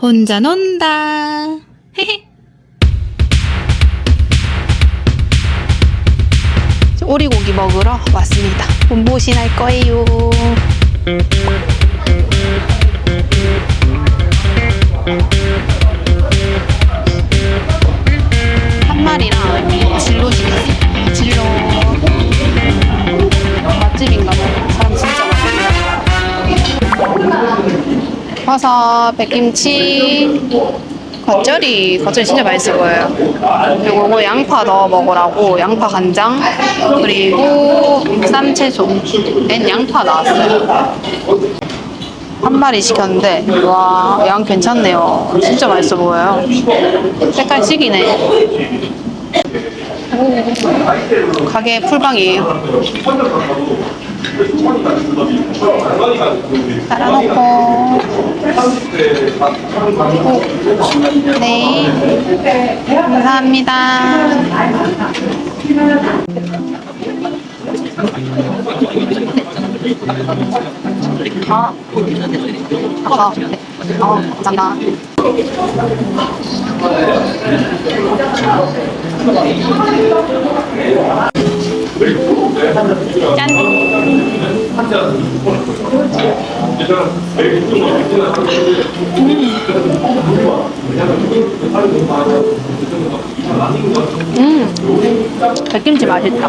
혼자 논다. 헤헤. 오리고기 먹으러 왔습니다. 몸보신 할 거예요. 한 마리랑 진로 시켰어요. 진로. 맛집인가 봐. 사 화사, 백김치, 겉절이, 겉절이 진짜 맛있을 거예요. 그리고 이거 양파 넣어 먹으라고 양파 간장 그리고 쌈채소 엔 양파 나왔어요. 한 마리 시켰는데 와 양 괜찮네요. 진짜 맛있어 보여요. 색깔. 오, 가게 풀방이에요. 오, 네 감사합니다. 아, 아까 어, 감사합니다. 음, 백김치 맛있다.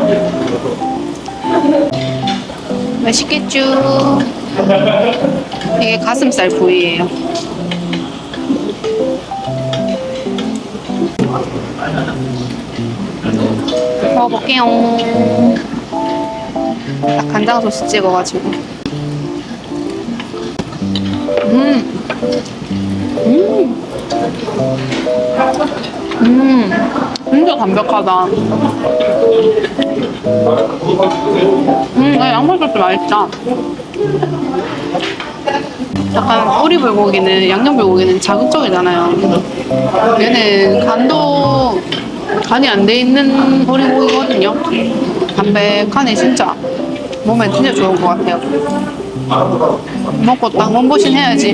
맛있겠죠? 이게 가슴살 부위예요. 먹어볼게요. 딱 간장 소스 찍어가지고. 음. 음. 음. 진짜 담백하다. 음, 야, 양파 소스 맛있다. 약간 오리 불고기는 양념 불고기는 자극적이잖아요. 얘는 간도 간이 안 돼 있는 오리 고기거든요. 담백하네 진짜. 몸에 진짜 좋은 것 같아요. 먹고 딱 몸보신 해야지.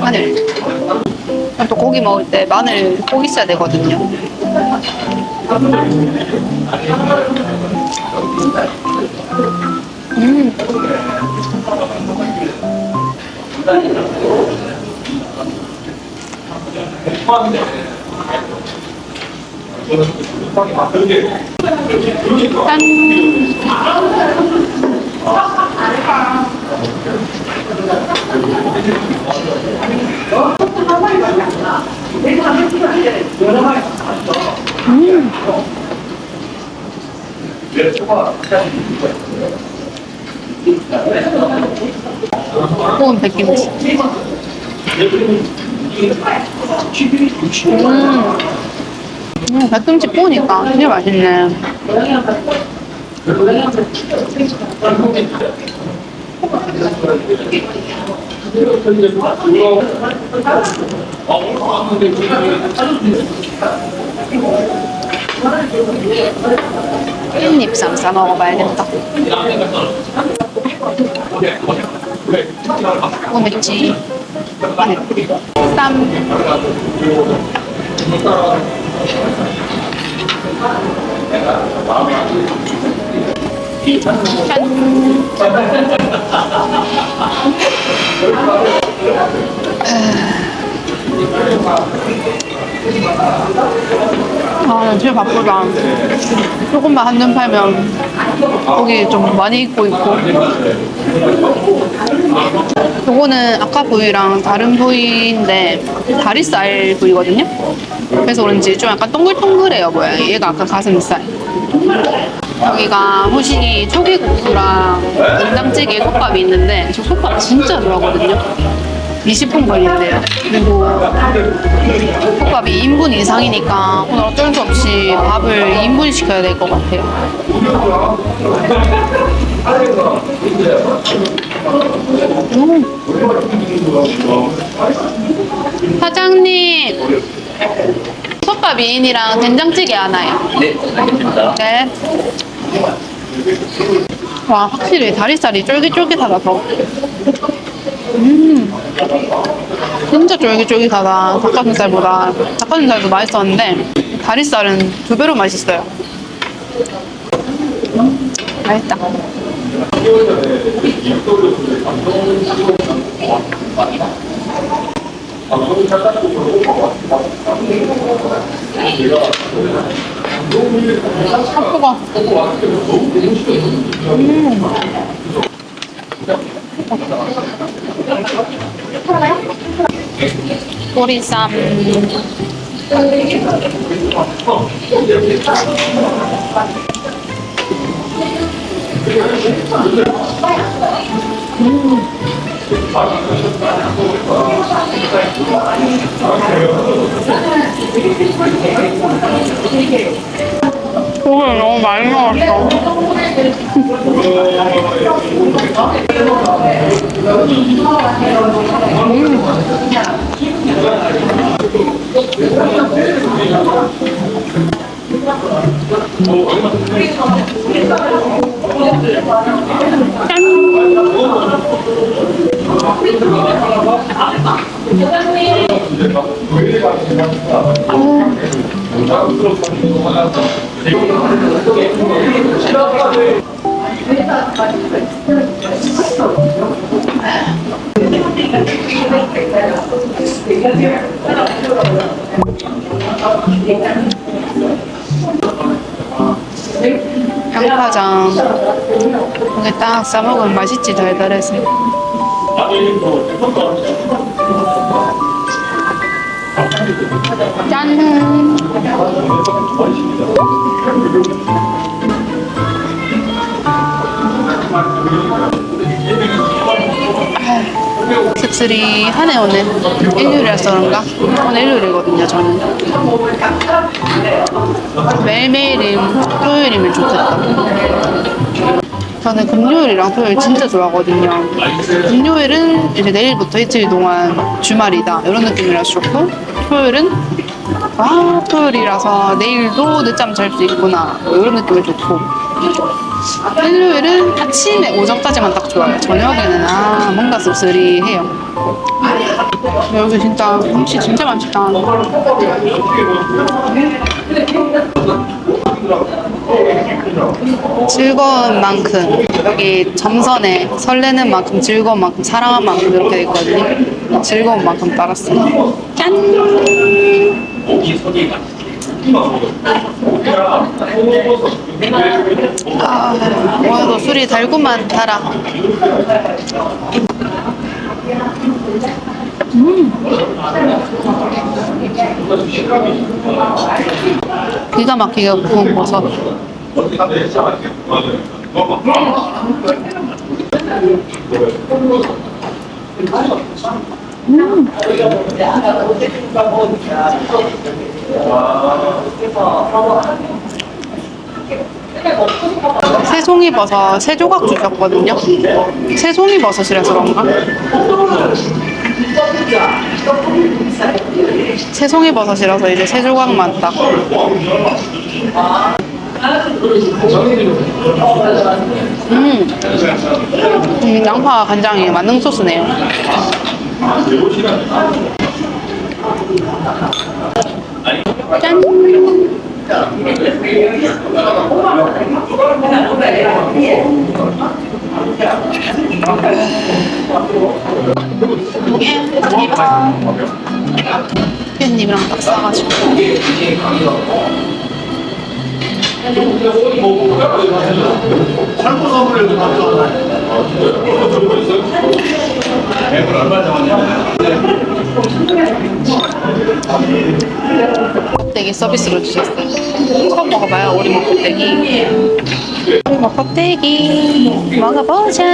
마늘. 또 고기 먹을 때 마늘 꼭 있어야 되거든요. 음. 짠. 구운 백김치. 음. 음, 백김치 구우니까 진짜 맛있네. 깻잎 쌈싸 먹어봐야겠다. 이거 맵지? 쌈. 짠. 아, 나 진짜 바쁘다. 조금만 한눈 팔면 고기 좀 많이 익고 있고. 요거는 아까 부위랑 다른 부위인데 다리살 부위거든요. 그래서 그런지 좀 약간 동글동글해요 모양이. 얘가 아까 가슴살. 여기가 후식이 초계국수랑 된장찌개 솥밥이 있는데 저 솥밥 진짜 좋아하거든요. 20분 걸린대요. 그리고 솥밥이 2인분 이상이니까 오늘 어쩔 수 없이 밥을 2인분 시켜야 될 것 같아요. 음. 사장님, 솥밥 2인이랑 된장찌개 하나요. 네, 알겠습니다. 네. 와, 확실히 다리살이 쫄깃쫄깃하다, 더. 음. 진짜 쫄깃쫄깃하다. 닭가슴살보다. 닭가슴살도 맛있었는데, 다리살은 두 배로 맛있어요. 음, 맛있다. 핫도가. 꼬리쌈. 고기 너무 많이 먹었어. 짠. 양파장. 이게 딱 싸먹으면 맛있지, 달달해서. 짠! 씁쓸히하네 오늘. 일요일이라서 그런가? 오늘 일요일이거든요 저는. 매일매일이면 토요일이면 좋겠다. 저는 금요일이랑 토요일 진짜 좋아하거든요. 금요일은 이제 내일부터 이틀 동안 주말이다. 이런 느낌이라서 좋고 토요일은 아 토요일이라서 내일도 늦잠 잘 수 있구나. 뭐 이런 느낌이 좋고 일요일은 아침에 오전까지만 딱 좋아요. 저녁에는 아 뭔가 씁쓸히해요. 근데 여기 진짜 음식 진짜 맛있다. 즐거운 만큼 여기 점선에 설레는 만큼 즐거운 만큼 사랑한 만큼 이렇게 돼 있거든요. 즐거운 만큼 따랐어요. 짠! 아, 오늘도 술이 달고만 달아. 음. 기가 막히게 구운 버섯. 새송이 버섯 세 조각 주셨거든요. 새송이 버섯이라서 그런가? 새송이 버섯이라서 이제 세 조각만 딱. 음, 음 양파 간장이 만능 소스네요. 짠. 피디님이랑 딱 싸가지고. 선물을 좀 가져왔나요? 앱을 얼마 정하냐? 껍데기 서비스로 주셨어요. 처음 먹어봐요, 오리목 껍데기. 오리목 껍데기 먹어보자.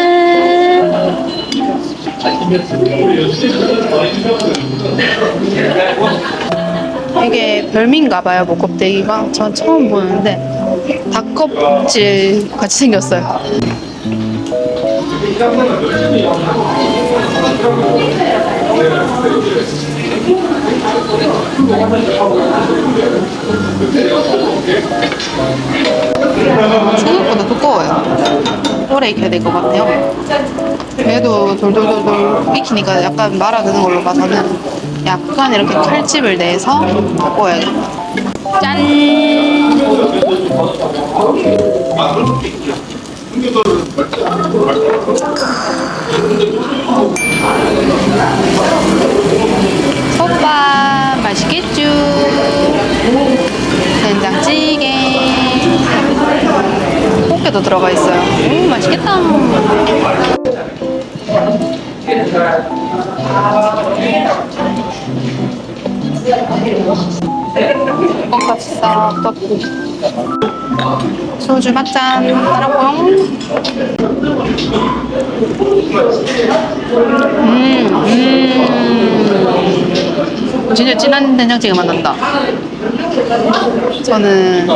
이게 별미인가 봐요, 목껍데기가. 전 처음 보는데 닭껍질 같이 생겼어요. 생각보다 두꺼워요. 오래 익혀야 될 것 같아요. 얘도 돌돌돌돌 익히니까 약간 말아드는 걸로 봐서는 약간 이렇게 칼집을 내서 볶아야겠다. 짠! 솥밥 맛있겠죠? 된장찌개 꽃게도 들어가 있어요. 오 맛있겠다. 볶밥 싹 떴고 소주 맛잔 따라봉 음, 음. 진짜 진한 된장찌개 맛 난다. 저는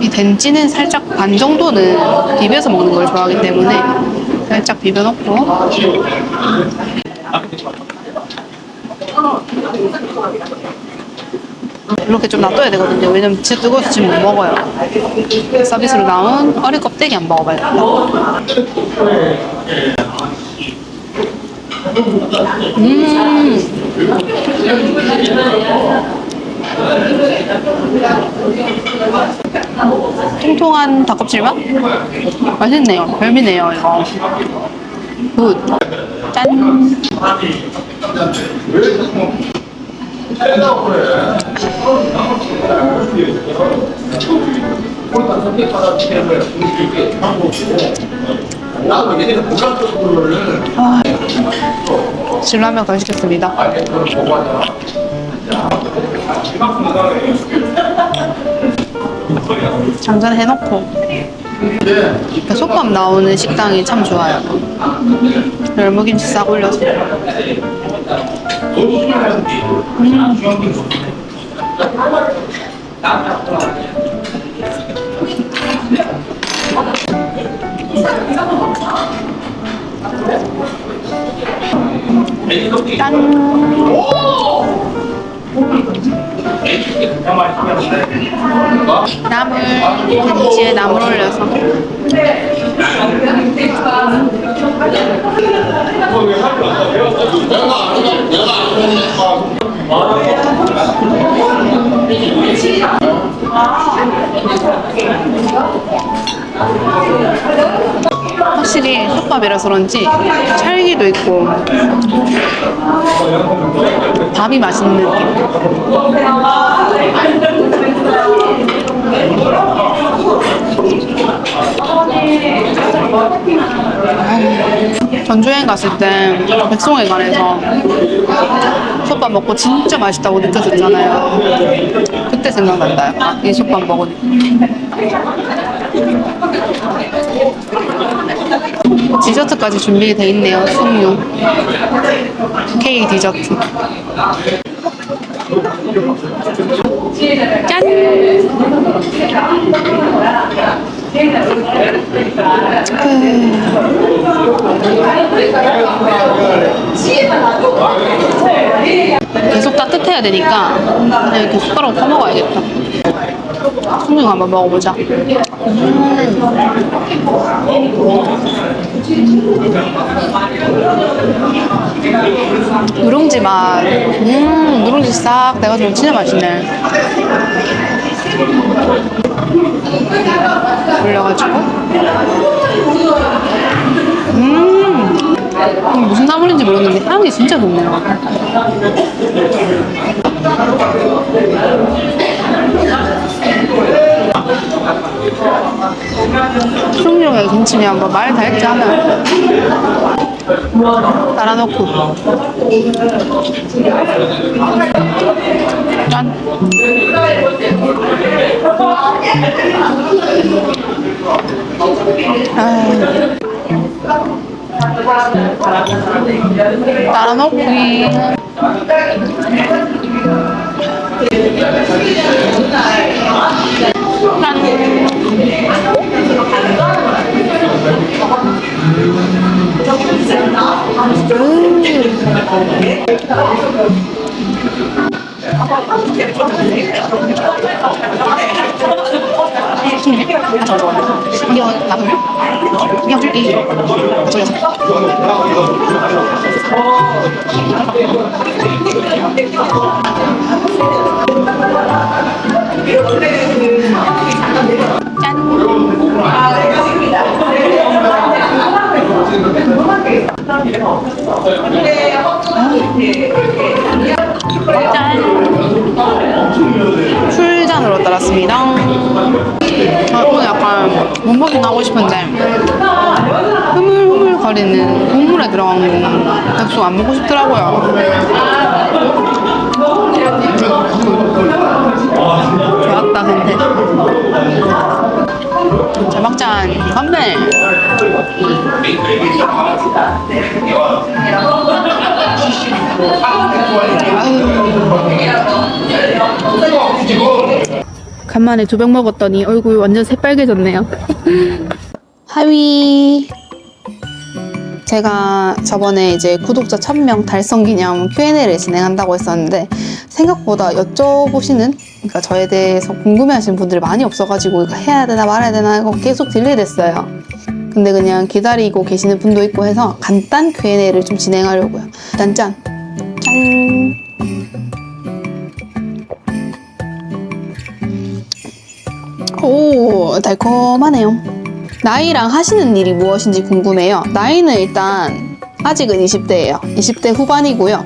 이 된찌는 살짝 반 정도는 비벼서 먹는 걸 좋아하기 때문에 살짝 비벼 놓고 이렇게 좀 놔둬야 되거든요. 왜냐면 진짜 뜨거워서 지금 못 먹어요. 서비스로 나온 어리 껍데기 한번 먹어봐야겠다. 음. 통통한 닭껍질 맛? 맛있네요. 별미네요, 이거. 굿. 짠. 아, 신라면 더 시켰습니다. 장전 해놓고 솥밥 나오는 식당이 참 좋아요. 열무김치 싹 올려서. 짠. 나물 김치에 나물 올려서 확실히 솥밥이라서 그런지 찰기도 있고 밥이 맛있는 느낌. 전주여행 갔을 때 백송회관에서 솥밥 먹고 진짜 맛있다고 느꼈었잖아요. 그때 생각난다. 약간 이 솥밥 먹으니까. 디저트까지 준비돼 있네요. 숙류. 케이크 디저트. 짠! 계속 따뜻해야 되니까 그냥 이렇게 숟가락 퍼먹어야겠다. 숙류 한번 먹어보자. 누룽지 맛. 음, 누룽지 싹 내가지고 진짜 맛있네. 올려가지고. 음, 무슨 나물인지 모르겠는데 향이 진짜 좋네요. 숙룡에 김치면 뭐말 다 했지 하면 따라놓고. 짠. 따라놓고 신기한 나물 그냥 줄게. 저기서. 하고 싶은데 흐물흐물 거리는 국물에 들어간 백숙 안 먹고 싶더라고요. 좋았다 근데. 자 막잔 건배 간만에 두병 먹었더니 얼굴 완전 새빨개졌네요. 하위. 제가 저번에 이제 구독자 1000명 달성 기념 Q&A를 진행한다고 했었는데 생각보다 여쭤보시는 그러니까 저에 대해서 궁금해하시는 분들이 많이 없어가지고 해야 되나 말아야 되나 이거 계속 딜레이 됐어요. 근데 그냥 기다리고 계시는 분도 있고 해서 간단 Q&A를 좀 진행하려고요. 일단 짠. 짠. 오, 달콤하네요. 나이랑 하시는 일이 무엇인지 궁금해요. 나이는 일단 아직은 20대예요. 20대 후반이고요.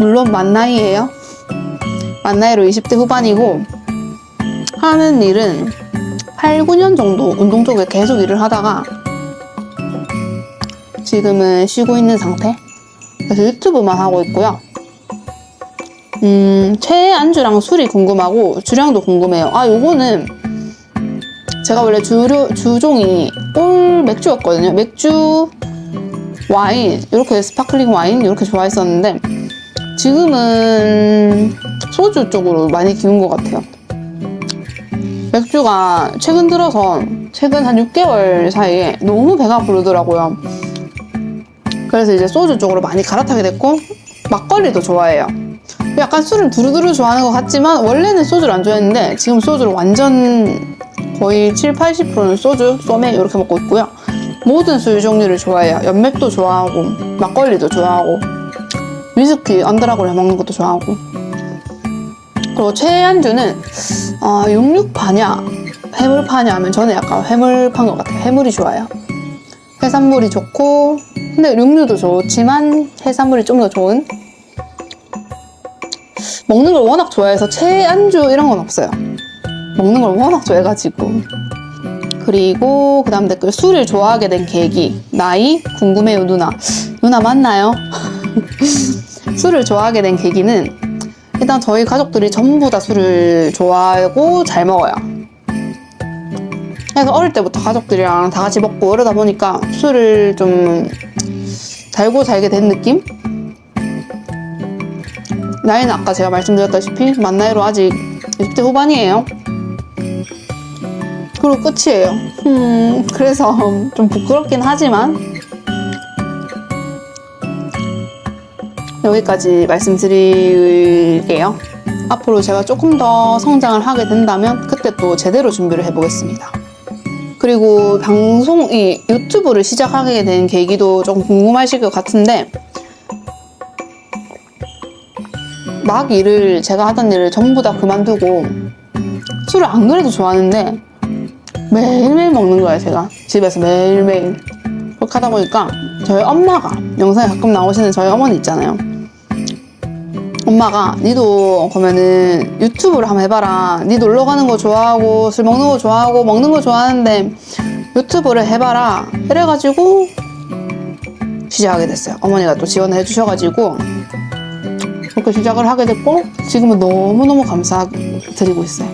물론 만 나이예요. 만 나이로 20대 후반이고 하는 일은 8, 9년 정도 운동 쪽에 계속 일을 하다가 지금은 쉬고 있는 상태. 그래서 유튜브만 하고 있고요. 음, 최애 안주랑 술이 궁금하고 주량도 궁금해요. 아, 요거는 제가 원래 주류, 주종이 올 맥주였거든요. 맥주, 와인, 이렇게 스파클링 와인 이렇게 좋아했었는데 지금은 소주 쪽으로 많이 기운 것 같아요. 맥주가 최근 들어서 최근 한 6개월 사이에 너무 배가 부르더라고요. 그래서 이제 소주 쪽으로 많이 갈아타게 됐고 막걸리도 좋아해요. 약간 술을 두루두루 좋아하는 것 같지만 원래는 소주를 안 좋아했는데 지금 소주를 완전 거의 7, 80%는 소주, 소맥 이렇게 먹고 있고요. 모든 술 종류를 좋아해요. 연맥도 좋아하고 막걸리도 좋아하고 위스키 언더락으로 해먹는 것도 좋아하고 그리고 최애 안주는 어, 육육파냐 해물파냐 하면 저는 약간 해물파인 것 같아요. 해물이 좋아요. 해산물이 좋고 근데 육류도 좋지만 해산물이 좀 더 좋은 먹는 걸 워낙 좋아해서 최애 안주 이런 건 없어요. 먹는 걸 워낙 좋아해가지고. 그리고 그 다음 댓글 술을 좋아하게 된 계기 나이 궁금해요 누나 누나 맞나요? 술을 좋아하게 된 계기는 일단 저희 가족들이 전부 다 술을 좋아하고 잘 먹어요. 그래서 어릴 때부터 가족들이랑 다 같이 먹고 이러다 보니까 술을 좀 달고 살게 된 느낌? 나이는 아까 제가 말씀드렸다시피 만 나이로 아직 20대 후반이에요. 그리고 끝이에요. 음, 그래서 좀 부끄럽긴 하지만 여기까지 말씀드릴게요. 앞으로 제가 조금 더 성장을 하게 된다면 그때 또 제대로 준비를 해보겠습니다. 그리고 방송, 이 유튜브를 시작하게 된 계기도 좀 궁금하실 것 같은데 막 일을 제가 하던 일을 전부 다 그만두고 술을 안 그래도 좋아하는데 매일매일 먹는 거예요 제가. 집에서 매일매일. 그렇게 하다 보니까 저희 엄마가 영상에 가끔 나오시는 저희 어머니 있잖아요. 엄마가 니도 그러면은 유튜브를 한번 해봐라. 니 놀러 가는 거 좋아하고 술 먹는 거 좋아하고 먹는 거 좋아하는데 유튜브를 해봐라. 이래가지고 시작하게 됐어요. 어머니가 또 지원을 해주셔가지고 그렇게 시작을 하게 됐고 지금은 너무너무 감사드리고 있어요.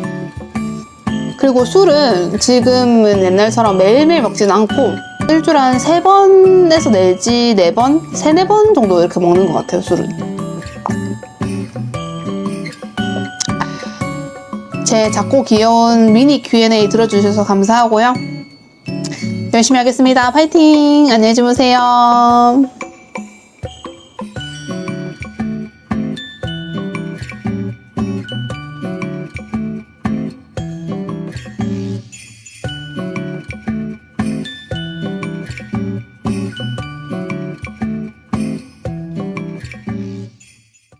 그리고 술은 지금은 옛날처럼 매일매일 먹지는 않고 일주일에 한세 번에서 내지 네 번, 세네 번 정도 이렇게 먹는 것 같아요, 술은. 제 작고 귀여운 미니 Q&A 들어주셔서 감사하고요. 열심히 하겠습니다. 파이팅! 안녕히 주무세요.